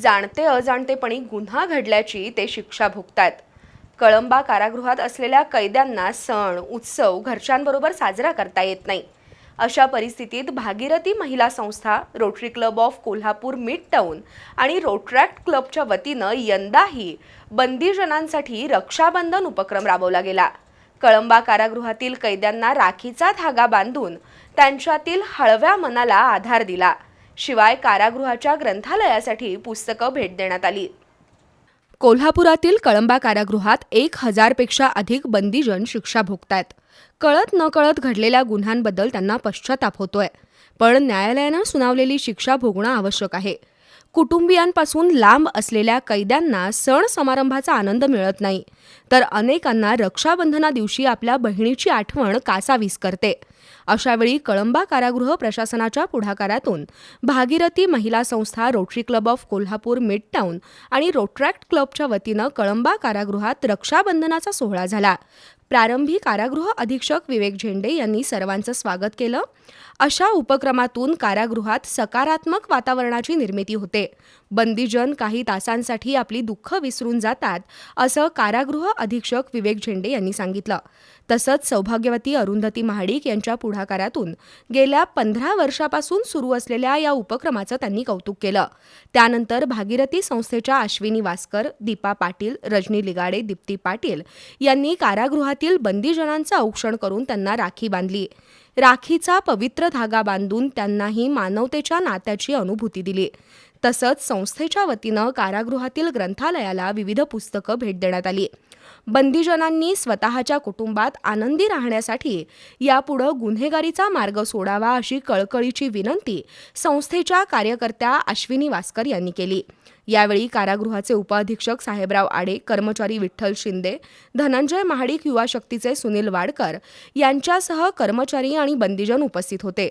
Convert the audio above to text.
जाणते अजाणतेपणी गुन्हा घडल्याची ते शिक्षा भोगतात कळंबा कारागृहात असलेल्या कैद्यांना सण उत्सव घरच्यांबरोबर साजरा करता येत नाही. अशा परिस्थितीत भागीरथी महिला संस्था Rotary Club of Kolhapur Midtown आणि रोट्रॅक्ट क्लबच्या वतीनं यंदाही बंदीजनांसाठी रक्षाबंधन उपक्रम राबवला गेला. कळंबा कारागृहातील कैद्यांना राखीचा धागा बांधून त्यांच्यातील हळव्या मनाला आधार दिला. शिवाय कारागृहाच्या ग्रंथालयासाठी पुस्तकं भेट देण्यात आली. कोल्हापुरातील कळंबा कारागृहात एक हजारपेक्षा अधिक बंदीजन शिक्षा भोगतायत. कळत न कळत घडलेल्या गुन्ह्यांबद्दल त्यांना पश्चाताप होतोय. पण न्यायालयानं सुनावलेली शिक्षा भोगणं आवश्यक आहे. कुटुंबियांपासून लांब असलेल्या कैद्यांना सण समारंभाचा आनंद मिळत नाही. तर अनेकांना रक्षाबंधना दिवशी आपल्या बहिणीची आठवण कासावीस करते. अशावेळी कळंबा कारागृह प्रशासनाच्या पुढाकारातून भागीरथी महिला संस्था Rotary Club of Kolhapur Midtown आणि रोट्रॅक्ट क्लबच्या वतीनं कळंबा कारागृहात रक्षाबंधनाचा सोहळा झाला. प्रारंभी कारागृह अधीक्षक विवेक झेंडे यांनी सर्वांचं स्वागत केलं. अशा उपक्रमातून कारागृहात सकारात्मक वातावरणाची निर्मिती होते. बंदीजन काही तासांसाठी आपली दुःख विसरून जातात असं कारागृह अधीक्षक विवेक झेंडे यांनी सांगितलं. तसंच सौभाग्यवती अरुंधती महाडिक यांच्या पुढाकारातून गेल्या पंधरा वर्षापासून सुरू असलेल्या या उपक्रमाचं त्यांनी कौतुक केलं. त्यानंतर भागीरथी संस्थेच्या अश्विनी वासकर दीपा पाटील रजनी लिगाडे दीप्ती पाटील यांनी कारागृहात कारागृहातील बंदीजनांचं औक्षण करून त्यांना राखी बांधली. राखीचा पवित्र धागा बांधून त्यांनाही मानवतेच्या नात्याची अनुभूती दिली. तसंच संस्थेच्या वतीनं कारागृहातील ग्रंथालयाला विविध पुस्तकं भेट देण्यात आली. बंदीजनांनी स्वतःच्या कुटुंबात आनंदी राहण्यासाठी यापुढं गुन्हेगारीचा मार्ग सोडावा अशी कळकळीची विनंती संस्थेच्या कार्यकर्त्या अश्विनी वासकर यांनी केली. यावेळी कारागृहाचे उपअधीक्षक साहेबराव आडे कर्मचारी विठ्ठल शिंदे धनंजय महाडिक युवा शक्तीचे सुनील वाडकर यांच्यासह कर्मचारी आणि बंदीजन उपस्थित होते.